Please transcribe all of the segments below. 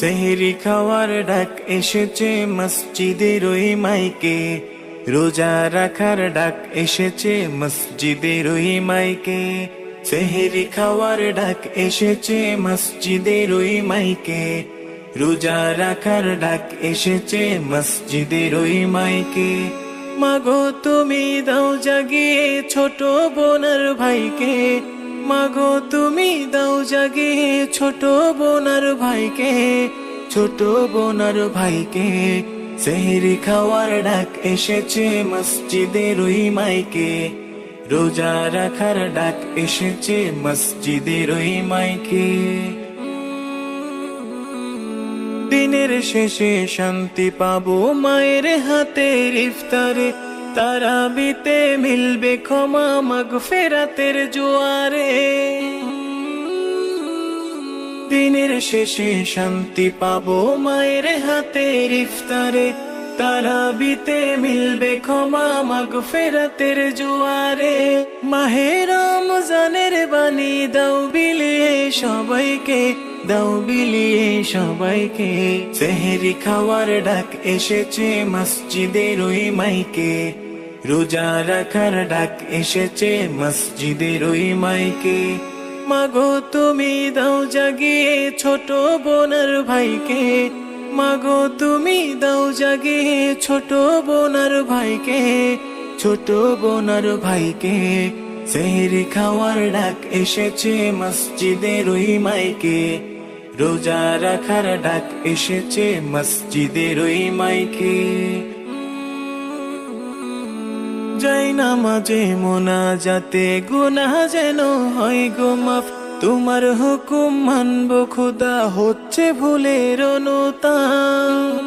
সেহেরি খাওয়ার ডাক এসেছে মসজিদের ওই মাইকে। রোজা রাখার ডাক এসেছে মসজিদের ওই মাইকে। সেহেরি খাওয়ার ডাক এসেছে মসজিদের ওই মাইকে। রোজা রাখার ডাক এসেছে মসজিদের ওই মাইকে। মাগো, তুমি দাও জাগিয়ে ছোট বোনার ভাইকে। মাগো, তুমি দাও জাগিয়ে ছোট বোনার ভাইকে, ছোট বোনার ভাইকে। সেহরি খাওয়ার ডাক এসেছে মসজিদের ওই মাইকে, রোজা রাখার ডাক এসেছে মসজিদের ওই মাইকে। দিনের শেষে শান্তি পাবো মায়ের হাতের ইফতারে তারাবিতে মিলবে ক্ষমা, মাগ ফেরাতের জোয়ারে। দিনের শেষে শান্তি পাবো মায়ের হাতের ইফতারে। তারাবিতে মিলবে ক্ষমা, মাগ ফেরাতের জোয়ারে। মাহের রমজানের বাণী দাও বিলিয়ে সবাইকে, দাও বিলিয়ে সবাইকে। সেহেরি খাওয়ার ডাক এসেছে মসজিদের ওই মাইকে। রোজা রাখার ডাক এসেছে মসজিদের ওই মাইকে। মাগো, তুমি দাও জাগিয়ে ছোট বোনার ভাইকে। মাগো, তুমি দাও জাগিয়ে ছোট বোনার ভাইকে। ছোট বোনার ভাইকে, সেহরি খাওয়ার ডাক এসেছে মসজিদের ওই মাইকে। রোজা রাখার ডাক এসেছে মসজিদের ওই মাইকে। যাই নামাজে মোনা যাতে গুনাহ যেন হয় গো মাফ। তোমার হুকুম মানব, খোদা হচ্ছে ভুলের অনুতাপ।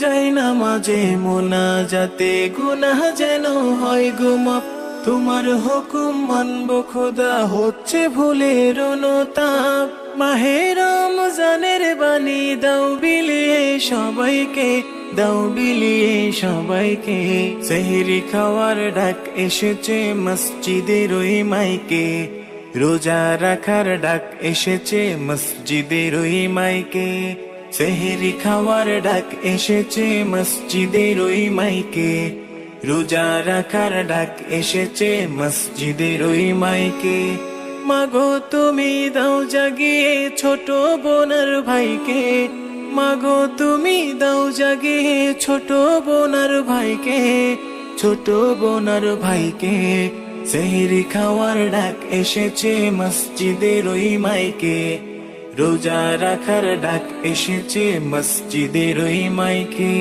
যাই নামাজে মোনা যাতে গুনাহ যেন হয় গো মাফ। তোমার হুকুম মানব, খোদা হচ্ছে ভুলের অনুতাপ। মাহের রমজানের বাণী দাও বিলিয়ে সবাইকে। দাও বিলিয়ে সবাইকে। সেহরি খাওয়ার ডাক এসেছে মসজিদের ওই মাইকে। রোজা রাখার ডাক এসেছে মসজিদের ওই মাইকে। সেহরি খাওয়ার ডাক এসেছে মসজিদের ওই মাইকে। রোজা রাখার ডাক এসেছে মসজিদের ওই মাইকে। মাগো তুমি দাও জাগিয়ে ছোট বোনার ভাইকে। মাগো, তুমি দাও জাগে ছোট বোনার ভাইকে, ছোট বোনার ভাইকে। সেহরি খাওয়ার ডাক এসেছে মসজিদের ওই মাইকে, রোজা রাখার ডাক এসেছে মসজিদের ওই মাইকে।